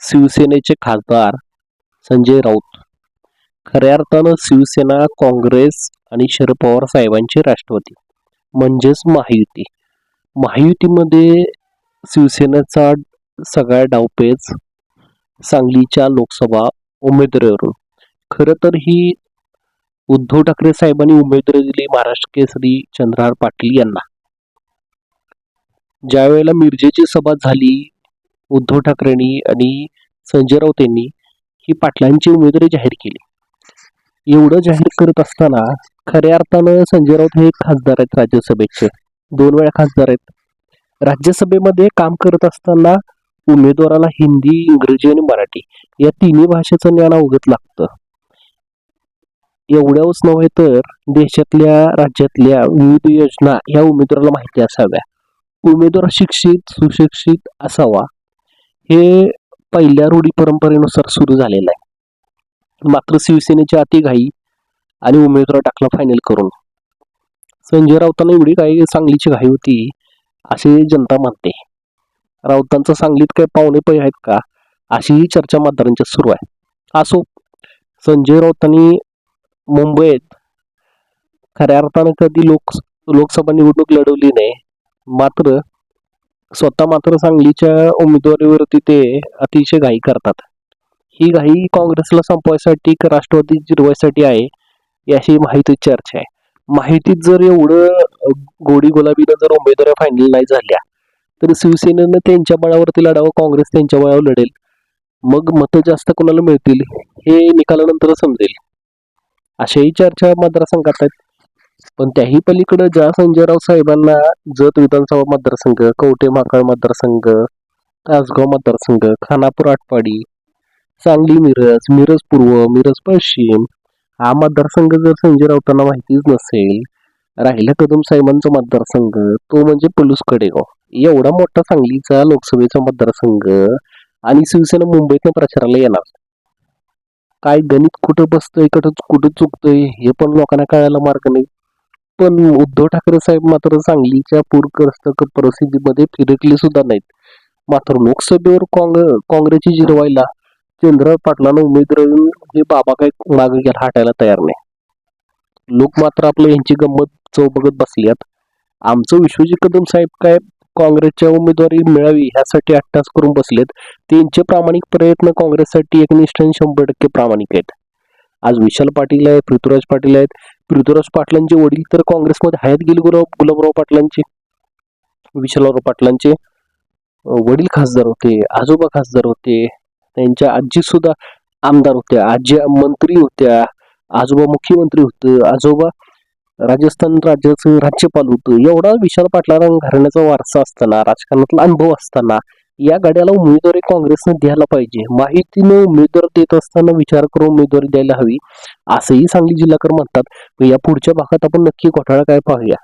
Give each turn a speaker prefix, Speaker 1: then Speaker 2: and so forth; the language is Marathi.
Speaker 1: शिवसेनेचे खासदार संजय राऊत. खऱ्या अर्थानं शिवसेना काँग्रेस आणि शरद पवार साहेबांची राष्ट्रवादी. म्हणजेच महायुती. महायुतीमध्ये शिवसेनेचा सगळा डावपेच सांगलीच्या लोकसभा उमेदवारीवरून खरं तर ही उद्धव ठाकरे साहेबांनी उमेदवारी दिली महाराष्ट्र केसरी चंद्रहार पाटील यांना. ज्यावेळेला मिरजेची सभा झाली उद्धव ठाकरेंनी आणि संजय राऊत यांनी ही पाटलांची उमेदवारी जाहीर केली. एवढं जाहीर करत असताना खऱ्या अर्थानं संजय राऊत हे खासदार आहेत राज्यसभेचे. दोन वेळा खासदार आहेत. राज्यसभेमध्ये काम करत असताना उमेदवाराला हिंदी इंग्रजी आणि मराठी या तिन्ही भाषेचं ज्ञान अवगत लागतं. एवढ्याच नव्हे तर देशातल्या राज्यातल्या विविध योजना या उमेदवाराला माहिती असाव्या. उमेदवार शिक्षित सुशिक्षित असावा. हे पहिल्या रूढी परंपरेनुसार सुरू झालेलं आहे. मात्र शिवसेनेची अतिघाई आणि उमेदवार टाकला फायनल करून. संजय राऊतांना एवढी काही सांगलीची घाई होती असे जनता मानते. राऊतांचं सांगलीत काही पाहुणे पै आहेत का अशी ही चर्चा मतदारांच्या सुरू आहे. असो संजय राऊतांनी मुंबईत खऱ्या अर्थानं कधी लोक लोकसभा निवडणूक लढवली नाही मात्र स्वतः मात्र सांगलीच्या उमेदवारीवरती ते अतिशय घाई करतात. ही घाई काँग्रेसला संपवायसाठी राष्ट्रवादी जिरवायसाठी आहे याची माहिती चर्चा आहे. माहितीत जर एवढं गोडी गुलाबीनं जर उमेदवारी फायनल नाही झाल्या तर शिवसेनेनं त्यांच्या बळावरती लढावं काँग्रेस त्यांच्या बळावर लढेल. मग मतं जास्त कोणाला मिळतील हे निकालानंतर समजेल. अशाही चर्चा मतदारसंघात आहेत. पण त्याही पलीकडे ज्या संजयराव साहेबांना जत विधानसभा मतदारसंघ कवठे महाकाळ मतदारसंघ तासगाव मतदारसंघ खानापूर आटपाडी सांगली मिरज मिरज पूर्व मिरज पश्चिम हा मतदारसंघ जर संजय राऊतांना माहितीच नसेल राहिला कदम साहेबांचा मतदारसंघ तो म्हणजे पलूस कडेगाव. एवढा मोठा सांगलीचा लोकसभेचा मतदारसंघ आणि शिवसेना मुंबईतनं प्रचाराला येणार. काय गणित कुठं बसतंय कुठं कुठं चुकतंय हे पण लोकांना कळायला मार्ग नाही. पण उद्धव ठाकरे साहेब मात्र सांगलीच्या पूरग्रस्त परिस्थितीमध्ये फिरकले सुद्धा नाहीत. मात्र लोकसभेवर काँग्रेस काँग्रेसची जिरवायला चंद्र पाटलांना उमेदवारी हे बाबा काय मागे घ्यायला हटायला तयार नाही. लोक मात्र आपलं यांची गंमत चव बघत बसल्यात. आमचं विश्वजी कदम साहेब काय काँग्रेसच्या उमेदवारी मिळावी ह्यासाठी अट्टास करून बसलेत. त्यांचे प्रामाणिक प्रयत्न काँग्रेससाठी एकनिष्ठ आणि शंभर टक्के प्रामाणिक आहेत. आज विशाल पाटील आहेत पृथ्वीराज पाटील आहेत पृथ्वीराज पाटलांचे वडील तर काँग्रेसमध्ये हयात गेले गुलाब गुलाबराव पाटलांचे विशालराव पाटलांचे वडील खासदार होते आजोबा खासदार होते त्यांच्या आजी सुद्धा आमदार होत्या आजी मंत्री होत्या आजोबा मुख्यमंत्री होते आजोबा राजस्थान राज्याचं राज्यपाल होतं. एवढा विशाल पाटलांना घराण्याचा वारसा असताना राजकारणातला अनुभव असताना या गाड्याला उमेदवारी काँग्रेसनं द्यायला पाहिजे. माहितीनं उमेदवार देत असताना विचार करून उमेदवारी द्यायला हवी असंही सांगली जिल्हाकर म्हणतात. या पुढच्या भागात आपण नक्की घोटाळा काय पाहूया.